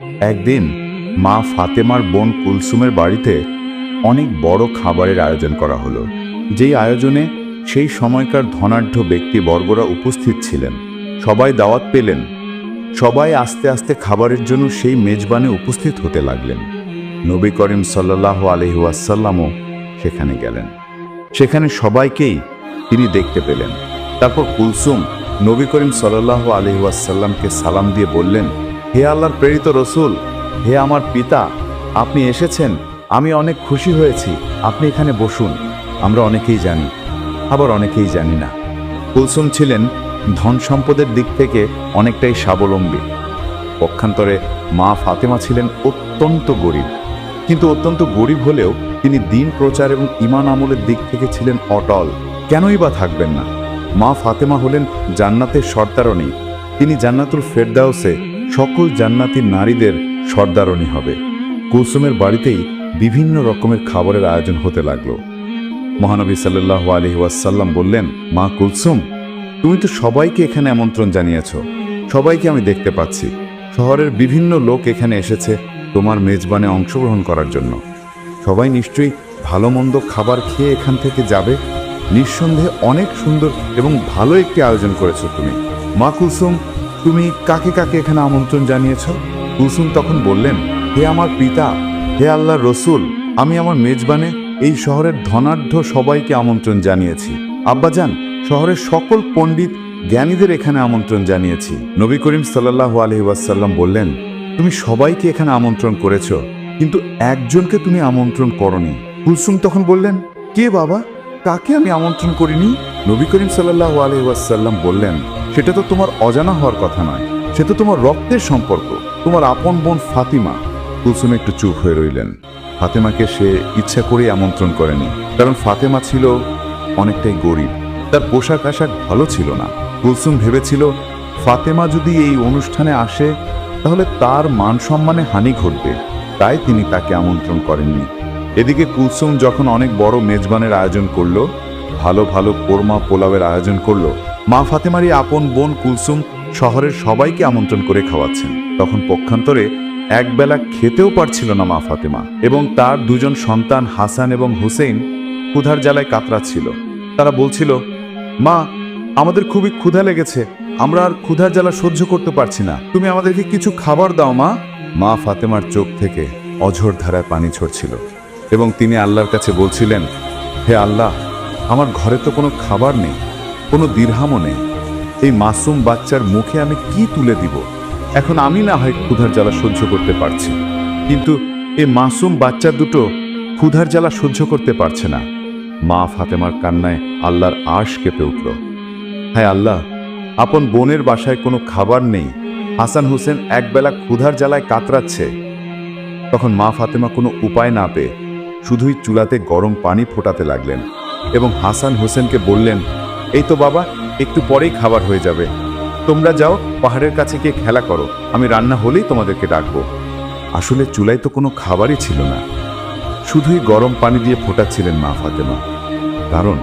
একদিন মা ফাতেমার বোন কুলসুমের বাড়িতে অনেক বড় খাবারের আয়োজন করা হলো। যেই আয়োজনে সেই সময়কার ধনাঢ্য ব্যক্তিবর্গরা উপস্থিত ছিলেন। সবাই দাওয়াত পেলেন। সবাই আস্তে আস্তে খাবারের জন্য সেই মেজবানে উপস্থিত হতে লাগলেন। নবী করিম সাল্লাহ আলহিউসাল্লামও সেখানে গেলেন। সেখানে সবাইকেই তিনি দেখতে পেলেন। তারপর কুলসুম নবী করিম সাল্লাহ আলহিউসাল্লামকে সালাম দিয়ে বললেন হে আল্লাহর প্রেরিত রসুল, হে আমার পিতা, আপনি এসেছেন, আমি অনেক খুশি হয়েছি, আপনি এখানে বসুন, আমরা অনেকেই জানি, আবার অনেকেই জানি না। কুলসুম ছিলেন ধন সম্পদের দিক থেকে অনেকটাই স্বাবলম্বী। পক্ষান্তরে মা ফাতেমা ছিলেন অত্যন্ত গরিব, কিন্তু অত্যন্ত গরিব হলেও তিনি দিন প্রচার এবং ইমান আমলের দিক থেকে ছিলেন অটল। কেনই বা থাকবেন না? মা ফাতেমা হলেন জান্নাতের সর্দারণী। তিনি জান্নাতুল ফেরদাউসে সকল জান্নাতির নারীদের সর্দারণী হবে। কুলসুমের বাড়িতেই বিভিন্ন রকমের খাবারের আয়োজন হতে লাগল। মহানবী সাল্লাহ আলহি ওয়াসাল্লাম বললেন, মা কুলসুম, তুমি তো সবাইকে এখানে আমন্ত্রণ জানিয়েছ। সবাইকে আমি দেখতে পাচ্ছি। শহরের বিভিন্ন লোক এখানে এসেছে তোমার মেজবানে অংশগ্রহণ করার জন্য। সবাই নিশ্চয়ই ভালো মন্দ খাবার খেয়ে এখান থেকে যাবে। নিঃসন্দেহে অনেক সুন্দর এবং ভালো একটি আয়োজন করেছ তুমি। মা কুলসুম তুমি কাকে কাকে এখানে আমন্ত্রণ জানিয়েছ? কুলসুম তখন বললেন, হে আমার পিতা, হে আল্লাহ রসুল, আমি আমার মেজবানে এই শহরের ধনাঢ্য সবাইকে আমন্ত্রণ জানিয়েছি। আব্বাজান, শহরের সকল পণ্ডিত জ্ঞানীদের এখানে আমন্ত্রণ জানিয়েছি। নবী করিম সাল্লাহ আলহি ওয়াসাল্লাম বললেন, তুমি সবাইকে এখানে আমন্ত্রণ করেছ, কিন্তু একজনকে তুমি আমন্ত্রণ করনি। কুলসুম তখন বললেন, কে বাবা? কাকে আমি আমন্ত্রণ করিনি? নবী করিম সাল্লাহ আলহি ওয়াসাল্লাম বললেন সেটা তো তোমার অজানা হওয়ার কথা নয়। সে তো তোমার রক্তের সম্পর্ক। তোমার আপন বোন ফাতিমা। কুলসুম একটু চুপ হয়ে রইলেন। ফাতেমাকে সে ইচ্ছা করে আমন্ত্রণ করেনি। কারণ ফাতেমা ছিল অনেকটাই গরিব। তার পোশাক আশাক ভালো ছিল না। কুলসুম ভেবেছিল, ফাতেমা যদি এই অনুষ্ঠানে আসে, তাহলে তার মান সম্মানে হানি ঘটবে। তাই তিনি তাকে আমন্ত্রণ করেননি। এদিকে কুলসুম যখন অনেক বড় মেজবানের আয়োজন করল, ভালো ভালো কোরমা পোলাওয়ের আয়োজন করল মা ফাতেমারই আপন বোন কুলসুম শহরের সবাইকে আমন্ত্রণ করে খাওয়াচ্ছেন। তখন পক্ষান্তরে একবেলা খেতেও পারছিল না মা ফাতেমা এবং তার দুজন সন্তান হাসান এবং হুসেন ক্ষুধার জ্বালায় কাতরাচ্ছিল তারা বলছিল, মা, আমাদের খুবই ক্ষুধা লেগেছে। আমরা আর ক্ষুধার জ্বালা সহ্য করতে পারছি না। তুমি আমাদেরকে কিছু খাবার দাও, মা। মা ফাতেমার চোখ থেকে অঝোর ধারায় পানি ছড়ছিল এবং তিনি আল্লাহর কাছে বলছিলেন, হে আল্লাহ, আমার ঘরে তো কোনো খাবার নেই। কোনো দীর্হামও নেই। এই মাসুম বাচ্চার মুখে আমি কি তুলে দিব? এখন আমি না হয় ক্ষুধার জ্বালা সহ্য করতে পারছি। কিন্তু এই মাসুম বাচ্চা দুটো ক্ষুধার জ্বালা সহ্য করতে পারছে না। মা ফাতেমার কান্নায় আল্লাহর আশ কেঁপে উঠল। হ্যাঁ আল্লাহ, আপন বোনের বাসায় কোনো খাবার নেই। হাসান হোসেন একবেলা ক্ষুধার জ্বালায় কাতরাচ্ছে। তখন মা ফাতেমা কোনো উপায় না পেয়ে শুধুই চুলাতে গরম পানি ফোটাতে লাগলেন এবং হাসান হোসেনকে বললেন এই তো বাবা, একটু পরেই খাবার হয়ে যাবে। তোমরা যাও, পাহাড়ের কাছে গিয়ে খেলা করো। আমি রান্না হলেই তোমাদেরকে ডাকবো। আসলে চুলায় তো কোনো খাবারই ছিল না। শুধুই গরম পানি দিয়ে ফোটাচ্ছিলেন মা ফাতেমা। কারণ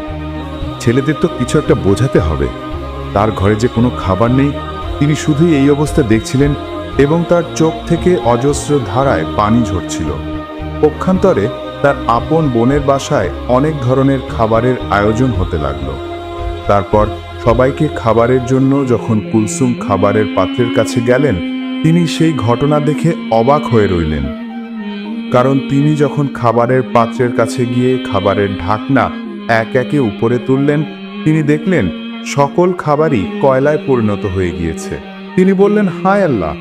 ছেলেদের তো কিছু একটা বোঝাতে হবে। তার ঘরে যে কোনো খাবার নেই, তিনি শুধুই এই অবস্থা দেখছিলেন এবং তার চোখ থেকে অজস্র ধারায় পানি ঝরছিল। পক্ষান্তরে তার আপন বোনের বাসায় অনেক ধরনের খাবারের আয়োজন হতে লাগল। তারপর সবাইকে খাবারের জন্য যখন কুলসুম খাবারের পাত্রের কাছে গেলেন, তিনি সেই ঘটনা দেখে অবাক হয়ে রইলেন। কারণ তিনি যখন খাবারের পাত্রের কাছে গিয়ে খাবারের ঢাকনা এক একে উপরে তুললেন, তিনি দেখলেন সকল খাবারই কয়লায় পরিণত হয়ে গিয়েছে। তিনি বললেন, হায় আল্লাহ,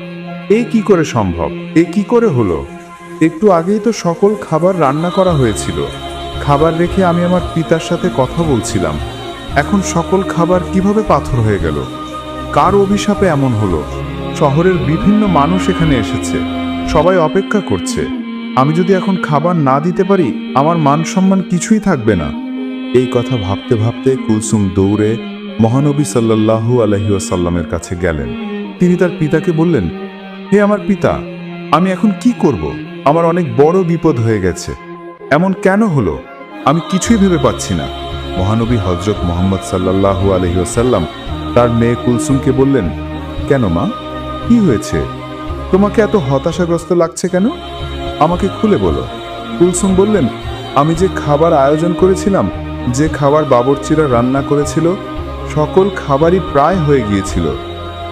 এ কি করে সম্ভব? এ কি করে হলো? একটু আগেই তো সকল খাবার রান্না করা হয়েছিল। খাবার রেখে আমি আমার পিতার সাথে কথা বলছিলাম। এখন সকল খাবার কীভাবে পাথর হয়ে গেল? কার অভিশাপে এমন হলো? শহরের বিভিন্ন মানুষ এখানে এসেছে। সবাই অপেক্ষা করছে। আমি যদি এখন খাবার না দিতে পারি, আমার মান সম্মান কিছুই থাকবে না। এই কথা ভাবতে ভাবতে কুলসুম দৌড়ে মহানবী সাল্লাল্লাহু আলহি আসাল্লামের কাছে গেলেন। তিনি তার পিতাকে বললেন, হে আমার পিতা, আমি এখন কি করব? আমার অনেক বড় বিপদ হয়ে গেছে। এমন কেন হলো? আমি কিছুই ভেবে পাচ্ছি না। মহানবী হজরত মোহাম্মদ সাল্লাল্লাহু আলহি আসাল্লাম তার মেয়ে কুলসুমকে বললেন, কেন মা? কি হয়েছে? তোমাকে এত হতাশাগ্রস্ত লাগছে কেন? আমাকে খুলে বলো। কুলসুম বললেন, আমি যে খাবার আয়োজন করেছিলাম, যে খাবার বাবরচিরা রান্না করেছিল, সকল খাবারই প্রায় হয়ে গিয়েছিল।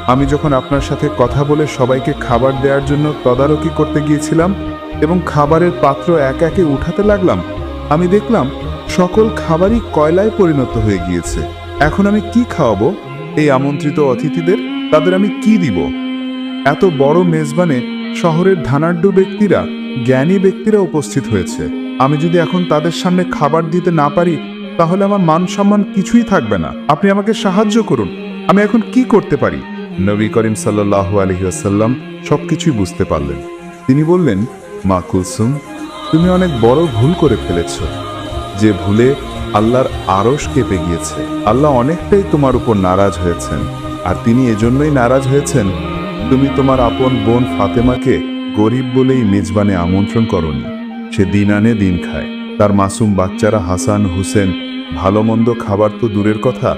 আমি যখন আপনার সাথে কথা বলে সবাইকে খাবার দেওয়ার জন্য তদারকি করতে গিয়েছিলাম এবং খাবারের পাত্র এক একে উঠাতে লাগলাম, আমি দেখলাম সকল খাবারই কয়লায় পরিণত হয়ে গিয়েছে। এখন আমি কি খাওয়াবো? এই আমন্ত্রিত অতিথিদের, তাদের আমি কি দিব? এত বড় মেজবানে শহরের ধানাঢ্য ব্যক্তিরা, জ্ঞানী ব্যক্তিরা উপস্থিত হয়েছে। আমি যদি এখন তাদের সামনে খাবার দিতে না পারি, তাহলে আমার মান সম্মান কিছুই থাকবে না। আপনি আমাকে সাহায্য করুন। আমি এখন কি করতে পারি? নবী করিম সাল্লাহ আলহিহাসাল্লাম সবকিছুই বুঝতে পারলেন। তিনি বললেন, মা কুলসুম, তুমি অনেক বড় ভুল করে ফেলেছ। যে ভুলে আল্লাহর আরশ কেঁপে গিয়েছে। আল্লাহ অনেকটাই তোমার উপর নারাজ হয়েছেন। আর তিনি এজন্যই নারাজ হয়েছেন, তুমি তোমার আপন বোন ফাতেমাকে গরিব বলেই মেজবানে আমন্ত্রণ করনি। সে দিন আনে দিন খায়। তার মাসুম বাচ্চারা হাসান, হুসেন ভালো মন্দ খাবার তো দূরের কথা।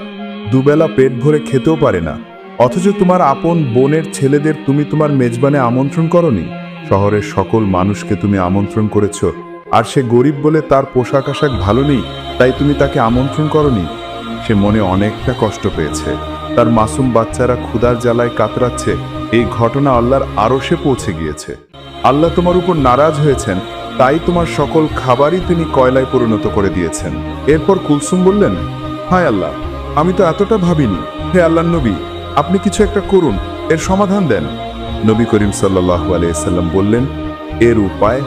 দুবেলা পেট ভরে খেতেও পারে না। অথচ তোমার আপন বোনের ছেলেদের তুমি তোমার মেজবানে আমন্ত্রণ করনি। শহরের সকল মানুষকে তুমি আমন্ত্রণ করেছ আর সে গরিব বলে তার পোশাক আশাক ভালো নেই, তাই তুমি তাকে আমন্ত্রণ করনি। সে মনে অনেকটা কষ্ট পেয়েছে। তার মাসুম বাচ্চারা ক্ষুধার জ্বালায় কাতরাচ্ছে। এই ঘটনা আল্লাহর আরশে পৌঁছে গিয়েছে। আল্লাহ তোমার উপর নারাজ হয়েছেন। তাই তোমার সকল খাবারই তিনি কয়লায় পরিণত করে দিয়েছেন। এরপর কুলসুম বললেন, হায় আল্লাহ, আমি তো এতটা ভাবিনি। হে আল্লাহ নবী, আপনি কিছু একটা করুন, এর সমাধান দেন। নবী করিম সাল্লাহ আলাইসাল্লাম বললেন, এর উপায়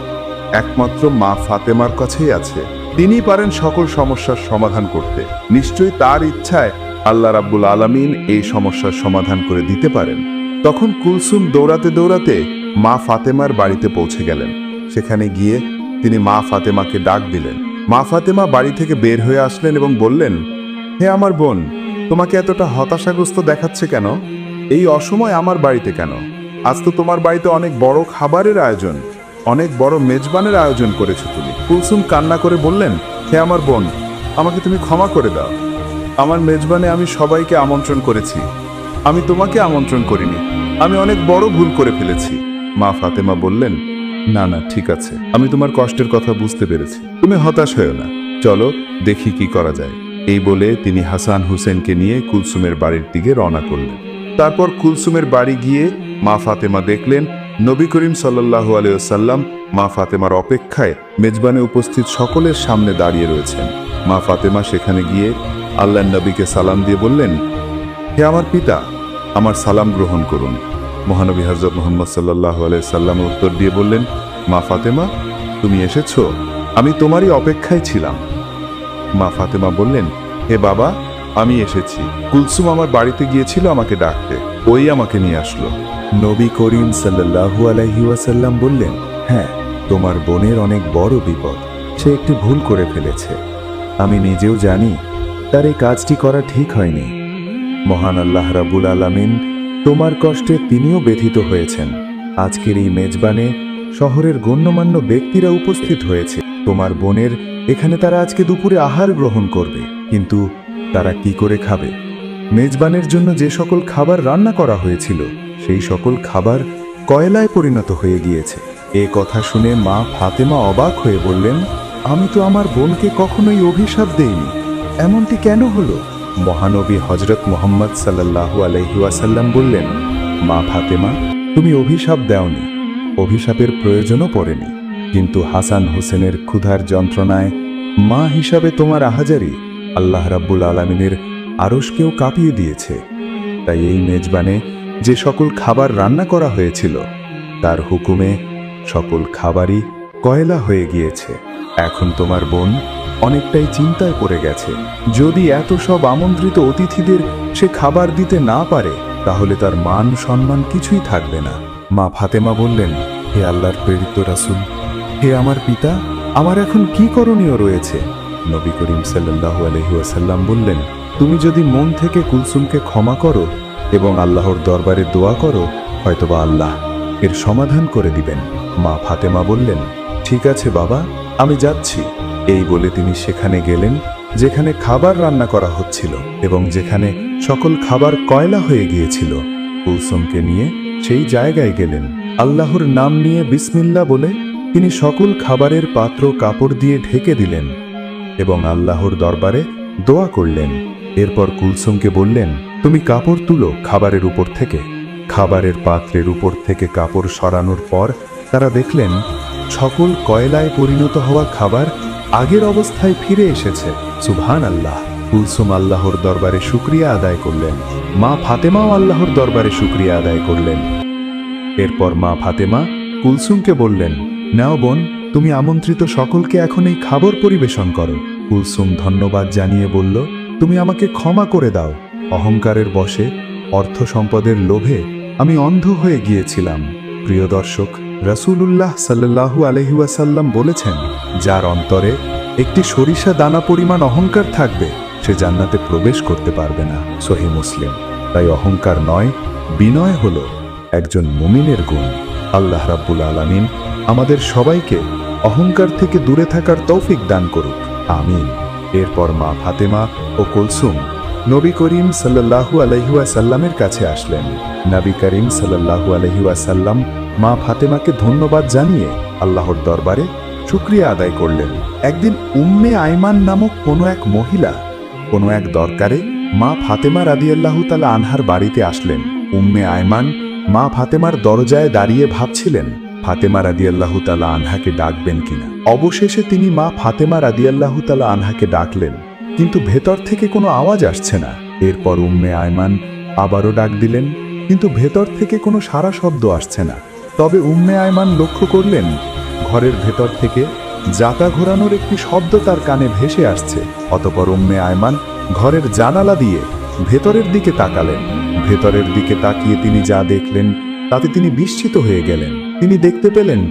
একমাত্র মা ফাতেমার কাছেই আছে। তিনি পারেন সকল সমস্যার সমাধান করতে। নিশ্চয়ই তার ইচ্ছায় আল্লাহ রাব্বুল আলামিন এই সমস্যার সমাধান করে দিতে পারেন। তখন কুলসুম দৌড়াতে দৌড়াতে মা ফাতেমার বাড়িতে পৌঁছে গেলেন। সেখানে গিয়ে তিনি মা ফাতেমাকে ডাক দিলেন। মা ফাতেমা বাড়ি থেকে বের হয়ে আসলেন এবং বললেন, হে আমার বোন, তোমাকে এতটা হতাশাগ্রস্ত দেখাচ্ছে কেন? এই অসময় আমার বাড়িতে কেন? আজ তো তোমার বাড়িতে অনেক বড় খাবারের আয়োজন। অনেক বড় মেজবানের আয়োজন করেছ তুমি। কুলসুম কান্না করে বললেন, হে আমার বোন, আমাকে তুমি ক্ষমা করে দাও। আমার মেজবানে আমি সবাইকে আমন্ত্রণ করেছি। আমি তোমাকে আমন্ত্রণ করিনি। আমি অনেক বড় ভুল করে ফেলেছি। মা ফাতেমা বললেন, না না, ঠিক আছে। আমি তোমার কষ্টের কথা বুঝতে পেরেছি। তুমি হতাশ হয়েও না। চলো, দেখি কি করা যায়। এই বলে তিনি হাসান হুসেনকে নিয়ে কুলসুমের বাড়ির দিকে রওনা করলেন। তারপর কুলসুমের বাড়ি গিয়ে মা ফাতেমা দেখলেন নবী করিম সাল্লাহু আলিয়াল্লাম মা ফাতেমার অপেক্ষায় মেজবানে উপস্থিত সকলের সামনে দাঁড়িয়ে রয়েছেন। মা ফাতেমা সেখানে গিয়ে আল্লাহ নবীকে সালাম দিয়ে বললেন, হে আমার পিতা, আমার সালাম গ্রহণ করুন। মহানবী হজরত মোহাম্মদ সাল্লাহ সাল্লাম উত্তর দিয়ে বললেন, মা ফাতেমা, তুমি এসেছ, আমি তোমারই অপেক্ষায় ছিলাম। মা ফাতেমা বললেন, হে বাবা, আমি এসেছি। কুলসুম আমার বাড়িতে গিয়েছিল আমাকে ডাকতে। ওই আমাকে নিয়ে আসলো। নবী করিম সাল্লাহু ওয়াসাল্লাম বললেন হ্যাঁ তোমার বোনের অনেক বড় বিপদ। সে একটি ভুল করে ফেলেছে। আমি নিজেও জানি তার এই কাজটি করা ঠিক হয়নি। মহান আল্লাহ রাবুল আলামিন তোমার কষ্টে তিনিও ব্যথিত হয়েছেন। আজকের এই মেজবানে শহরের গণ্যমান্য ব্যক্তিরা উপস্থিত হয়েছে। তোমার বোনের এখানে তারা আজকে দুপুরে আহার গ্রহণ করবে, কিন্তু তারা কি করে খাবে? মেজবানের জন্য যে সকল খাবার রান্না করা হয়েছিল সেই সকল খাবার কয়লায় পরিণত হয়ে গিয়েছে। এ কথা শুনে মা ফাতেমা অবাক হয়ে বললেন, আমি তো আমার বোনকে কখনোই অভিশাপ দেইনি। এমনটি কেন হলো? মহানবী হজরত মোহাম্মদ সাল্লাহু আলহিউসাল্লাম বললেন, মা ফাতেমা, তুমি অভিশাপ দেওনি। অভিশাপের প্রয়োজনও পড়েনি। কিন্তু হাসান হোসেনের ক্ষুধার যন্ত্রণায় মা হিসাবে তোমার আহাজারি আল্লাহ রাব্বুল আলমিনের আরসকেও কাঁপিয়ে দিয়েছে। তাই এই মেজবানে যে সকল খাবার রান্না করা হয়েছিল, তার হুকুমে সকল খাবারই কয়লা হয়ে গিয়েছে। এখন তোমার বোন অনেকটাই চিন্তায় পড়ে গেছে। যদি এত সব আমন্ত্রিত অতিথিদের সে খাবার দিতে না পারে, তাহলে তার মান সম্মান কিছুই থাকবে না। মা ফাতেমা বললেন, হে আল্লাহর প্রেরিত রাসুল, হে আমার পিতা, আমার এখন কি করণীয় রয়েছে? নবী করিম সাল্লাহু আলহিউসাল্লাম বললেন, তুমি যদি মন থেকে কুলসুমকে ক্ষমা করো এবং আল্লাহর দরবারে দোয়া করো, হয়তোবা আল্লাহ এর সমাধান করে দিবেন। মা ফাতেমা বললেন, ঠিক আছে বাবা, আমি যাচ্ছি। এই বলে তিনি সেখানে গেলেন, যেখানে খাবার রান্না করা হচ্ছিল এবং যেখানে সকল খাবার কয়লা হয়ে গিয়েছিল। কুলসুমকে নিয়ে সেই জায়গায় গেলেন। আল্লাহর নাম নিয়ে বিসমিল্লা বলে তিনি সকল খাবারের পাত্র কাপড় দিয়ে ঢেকে দিলেন এবং আল্লাহর দরবারে দোয়া করলেন। এরপর কুলসুমকে বললেন তুমি কাপড় তুলো খাবারের উপর থেকে। খাবারের পাত্রের উপর থেকে কাপড় সরানোর পর তারা দেখলেন, সকল কয়লায় পরিণত হওয়া খাবার আগের অবস্থায় ফিরে এসেছে। সুবহান আল্লাহ কুলসুম আল্লাহর দরবারে শুক্রিয়া আদায় করলেন। মা ফাতেমাও আল্লাহর দরবারে শুক্রিয়া আদায় করলেন। এরপর মা ফাতেমা কুলসুমকে বললেন, নাও বোন, তুমি আমন্ত্রিত সকলকে এখন এই খাবার পরিবেশন করো। কুলসুম ধন্যবাদ জানিয়ে বলল, তুমি আমাকে ক্ষমা করে দাও। অহংকারের বশে অর্থ সম্পদের লোভে আমি অন্ধ হয়ে গিয়েছিলাম। প্রিয় দর্শক, রসুলুল্লাহ সাল্লাহু আলহিউসাল্লাম বলেছেন, যার অন্তরে একটি সরিষা দানা পরিমাণ অহংকার থাকবে, সে জান্নাতে প্রবেশ করতে পারবে না। সহি মুসলিম, তাই অহংকার নয়, বিনয় হল একজন মুমিনের গুণ। আল্লাহ রাব্বুল আলামিন আমাদের সবাইকে অহংকার থেকে দূরে থাকার তৌফিক দান করুক। আমিন। এরপর মা ফাতেমা ও কুলসুম নবী করিম সাল্লাল্লাহু আলহিউসাল্লামের কাছে আসলেন। নবী করিম সাল্লাল্লাহু আলহিউসাল্লাম মা ফাতেমাকে ধন্যবাদ জানিয়ে আল্লাহর দরবারে শুক্রিয়া আদায় করলেন। একদিন উম্মে আইমান নামক কোনো এক মহিলা, কোনো এক দরকারে মা ফাতেমা রাদিয়াল্লাহু তালা আনহার বাড়িতে আসলেন। উম্মে আয়মান মা ফাতেমার দরজায় দাঁড়িয়ে ভাবছিলেন, ফাতেমা রাদিয়াল্লাহু তালা আনহাকে ডাকবেন কিনা। অবশেষে তিনি মা ফাতেমা রাদিয়াল্লাহু তালা আনহাকে ডাকলেন। কিন্তু ভেতর থেকে কোনো আওয়াজ আসছে না। এরপর উম্মে আয়মান আবারও ডাক দিলেন, কিন্তু ভেতর থেকে কোনো সারা শব্দ আসছে না। তবে উম্মে আয়মান লক্ষ্য করলেন, ঘরের ভেতর থেকে জাতা ঘোরানোর একটি শব্দ তার কানে ভেসে আসছে। অতপর উম্মে আয়মান ঘরের জানালা দিয়ে ভেতরের দিকে তাকালেন। ভেতরের দিকে তাকিয়ে তিনি যা দেখলেন, তাতে তিনি বিস্মিত হয়ে গেলেন। তিনি দেখতে পেলেন,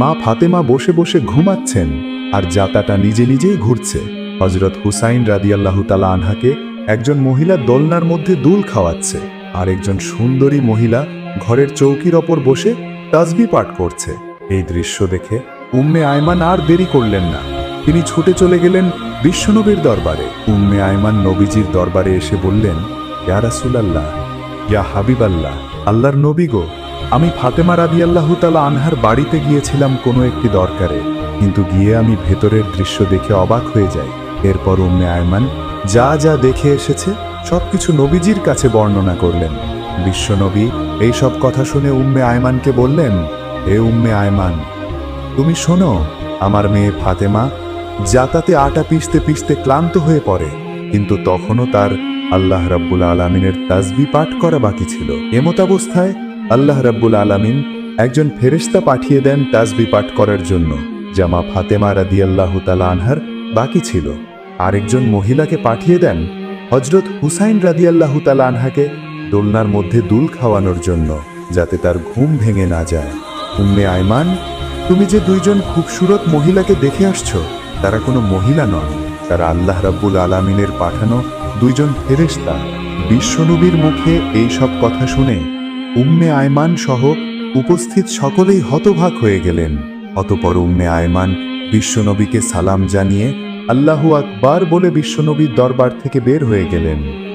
মা ফাতেমা বসে বসে ঘুমাচ্ছেন, আর জাতাটা নিজে নিজেই ঘুরছে। হজরত হুসাইন রাদিয়াল্লাহু তালা আনহাকে একজন মহিলা দোলনার মধ্যে দুল খাওয়াচ্ছে আর একজন সুন্দরী মহিলা ঘরের চৌকির ওপর বসে তাজবি পাঠ করছে। এই দৃশ্য দেখে উম্মে আয়মান আর দেরি করলেন না। তিনি ছুটে চলে গেলেন বিশ্বনবীর দরবারে। উম্মে আয়মান নবীজির দরবারে এসে বললেন, ইয়া রাসূলাল্লাহ, ইয়া হাবিবাল্লাহ, আল্লাহর নবী গো, আমি ফাতেমা রাদিয়াল্লাহু তাআলা আনহার বাড়িতে গিয়েছিলাম কোনো একটি দরকারে, কিন্তু গিয়ে আমি ভেতরের দৃশ্য দেখে অবাক হয়ে যাই। এরপর উম্মে আয়মান যা যা দেখে এসেছে, সবকিছু নবীজির কাছে বর্ণনা করলেন। বিশ্বনবী এই সব কথা শুনে উম্মে আয়মানকে বললেন, হে উম্মে আয়মান, তুমি শোনো, আমার মেয়ে ফাতেমা জাতাতে আটা পিষতে পিষতে ক্লান্ত হয়ে পড়ে, কিন্তু তখনও তার আল্লাহ রাব্বুল আলমিনের তাজবি পাঠ করা বাকি ছিল। এমতাবস্থায় আল্লাহ রাব্বুল আলামিন একজন ফেরেশতা পাঠিয়ে দেন তাজবি পাঠ করার জন্য জামা ফাতেমা রাদিয়াল্লাহু তালা আনহার বাকি ছিল। আরেকজন মহিলাকে পাঠিয়ে দেন হজরত হুসাইন রাদিয়াল্লাহু তাআলা আনহাকে দোলনার মধ্যে দুল খাওয়ানোর জন্য, যাতে তার ঘুম ভেঙে না যায়। উম্মে আয়মান, তুমি যে দুইজন খুবসুরত মহিলাকে দেখে আসছো, তারা কোনো মহিলা নন। তারা আল্লাহ রাব্বুল আলামিনের পাঠানো দুইজন ফেরেশতা। বিশ্বনবীর মুখে এই সব কথা শুনে উম্মে আয়মান সহ উপস্থিত সকলেই হতভাগ হয়ে গেলেন। অতপর উম্মে আয়মান বিশ্বনবীকে সালাম জানিয়ে আল্লাহু আকবার বলে বিশ্বনবীর দরবার থেকে বের হয়ে গেলেন।